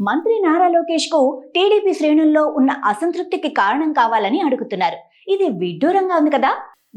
మంత్రి నారా లోకేష్కు టీడీపీ శ్రేణుల్లో ఉన్న అసంతృప్తికి కారణం కావాలని అడుగుతున్నారు. ఇది విడ్డూరంగా ఉంది కదా?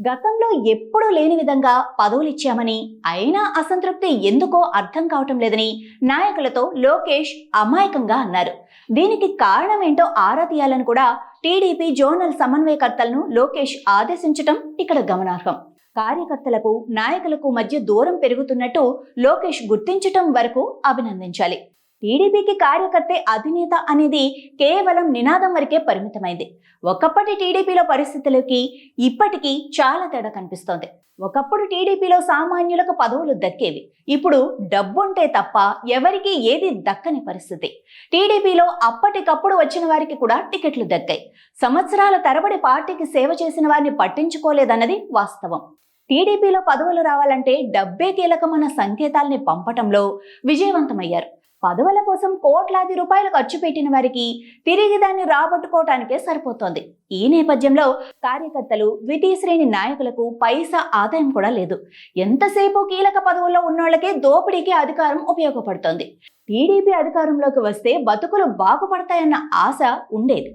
గతంలో ఎప్పుడూ లేని విధంగా పదవులు ఇచ్చామని అయినా అసంతృప్తి ఎందుకో అర్థం కావటం లేదని నాయకులతో లోకేష్ అమాయకంగా అన్నారు. దీనికి కారణం ఏంటో ఆరా తీయాలని కూడా టీడీపీ జోనల్ సమన్వయకర్తలను లోకేష్ ఆదేశించటం ఇక్కడ గమనార్హం. కార్యకర్తలకు నాయకులకు మధ్య దూరం పెరుగుతున్నట్టు లోకేష్ గుర్తించటం వరకు అభినందించాలి. టీడీపీకి కార్యకర్తే అధినేత అనేది కేవలం నినాదం వరకే పరిమితమైంది. ఒకప్పటి టీడీపీలో పరిస్థితులకి ఇప్పటికీ చాలా తేడా కనిపిస్తోంది. ఒకప్పుడు టీడీపీలో సామాన్యులకు పదవులు దక్కేవి. ఇప్పుడు డబ్బుంటే తప్ప ఎవరికీ ఏది దక్కని పరిస్థితి. టీడీపీలో అప్పటికప్పుడు వచ్చిన వారికి కూడా టికెట్లు దక్కాయి. సంవత్సరాల తరబడి పార్టీకి సేవ చేసిన వారిని పట్టించుకోలేదన్నది వాస్తవం. టీడీపీలో పదవులు రావాలంటే డబ్బే కీలకమన్న సంకేతాల్ని పంపటంలో విజయవంతమయ్యారు. పదవుల కోసం కోట్లాది రూపాయలు ఖర్చు పెట్టిన వారికి తిరిగి దాన్ని రాబట్టుకోవటానికే సరిపోతోంది. ఈ నేపథ్యంలో కార్యకర్తలు ద్వితీయ శ్రేణి నాయకులకు పైసా ఆదాయం కూడా లేదు. ఎంతసేపు కీలక పదవుల్లో ఉన్నోళ్ళకే దోపిడీకి అధికారం ఉపయోగపడుతోంది. టీడీపీ అధికారంలోకి వస్తే బతుకులు బాగుపడతాయన్న ఆశ ఉండేది.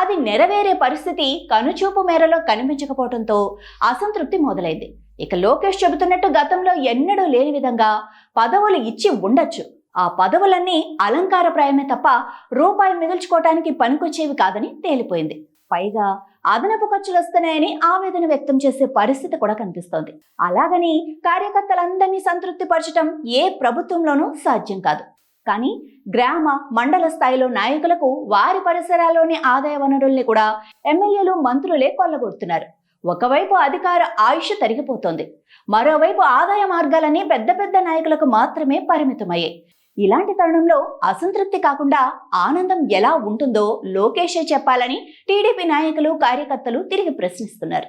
అది నెరవేరే పరిస్థితి కనుచూపు మేరలో కనిపించకపోవడంతో అసంతృప్తి మొదలైంది. ఇక లోకేష్ చెబుతున్నట్టు గతంలో ఎన్నడూ లేని విధంగా పదవులు ఇచ్చి ఉండొచ్చు. ఆ పదవులన్నీ అలంకారప్రాయమే తప్ప రూపాయి మిగుల్చుకోవటానికి పనికొచ్చేవి కాదని తేలిపోయింది. పైగా అదనపు ఖర్చులు వస్తున్నాయని ఆవేదన వ్యక్తం చేసే పరిస్థితి కూడా కనిపిస్తోంది. అలాగని కార్యకర్తలందరినీ సంతృప్తి పరచడం ఏ ప్రభుత్వంలోనూ సాధ్యం కాదు. కానీ గ్రామ మండల స్థాయిలో నాయకులకు వారి పరిసరాల్లోని ఆదాయ వనరుల్ని కూడా ఎమ్మెల్యేలు మంత్రులే కొల్లగొడుతున్నారు. ఒకవైపు అధికార ఆయుష్ తరిగిపోతోంది. మరోవైపు ఆదాయ మార్గాలన్నీ పెద్ద పెద్ద నాయకులకు మాత్రమే పరిమితమయ్యాయి. ఇలాంటి తరుణంలో అసంతృప్తి కాకుండా ఆనందం ఎలా ఉంటుందో లోకేషే చెప్పాలని టీడీపీ నాయకులు కార్యకర్తలు తిరిగి ప్రశ్నిస్తున్నారు.